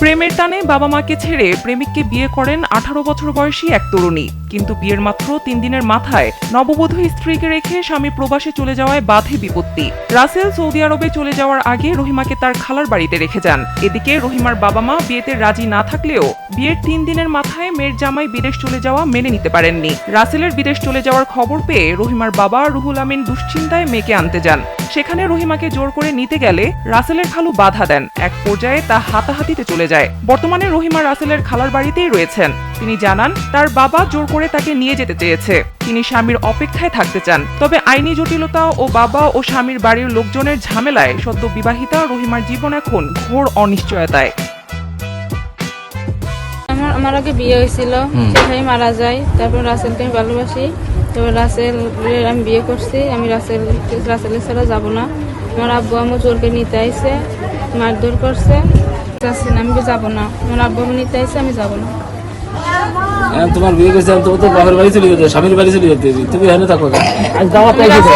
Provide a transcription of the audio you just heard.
প্রেমের টানে বাবা মাকে ছেড়ে প্রেমিককে বিয়ে করেন আঠারো বছর বয়সী এক তরুণী। কিন্তু বিয়ের মাত্র তিন দিনের মাথায় নববধূ স্ত্রীকে রেখে স্বামী প্রবাসে চলে যাওয়ায় বাধে বিপত্তি। রাসেল সৌদি আরবে চলে যাওয়ার আগে রহিমাকে তার খালার বাড়িতে রেখে যান। এদিকে রহিমার বাবা মা বিয়েতে রাজি না থাকলেও বিয়ের তিন দিনের মাথায় মেয়ের জামাই বিদেশ চলে যাওয়া মেনে নিতে পারেননি। রাসেলের বিদেশ চলে যাওয়ার খবর পেয়ে রহিমার বাবা রুহুল আমিন দুশ্চিন্তায় মেয়েকে আনতে যান। সেখানে রহিমাকে জোর করে নিতে গেলে রাসেলের খালু বাধা দেন। এক পর্যায়ে তা হাতাহাতিতে চলে যায়। বর্তমানে রহিমা রাসেলের খালার বাড়িতেই রয়েছেন। তিনি জানান তার বাবা জোর করে তাকে নিয়ে যেতে চেয়েছে। তিনি স্বামীর অপেক্ষায় থাকতে চান। তবে আইনি জটিলতা ও বাবা ও স্বামীর বাড়ির লোকজনের ঝামেলায় সদ্য বিবাহিতা রহিমার জীবন এখন ঘোর অনিশ্চয়তায়। আমার আমার আগে বিয়ে হয়েছিল। সে ভাই মারা যায়। তারপর রাসেলকে আমি ভালোবাসি। তারপর রাসেল আমি বিয়ে করছি আমি রাসেল রাসেলের ছাড়া যাব না। আমার আব্বু আমি জোরকে নিতে আইসে মারধর করছে। যাচ্ছি না আমি যাব না? আমার আব্বু আমি নিতে আইসে আমি যাব না। এখন তোমার বিয়ে করছে তো তো বাপের বাড়ি চলে যেতে স্বামীর বাড়ি চলে যেতে। তুমি এখানে থাকো আজ দাওয়াত থাকব।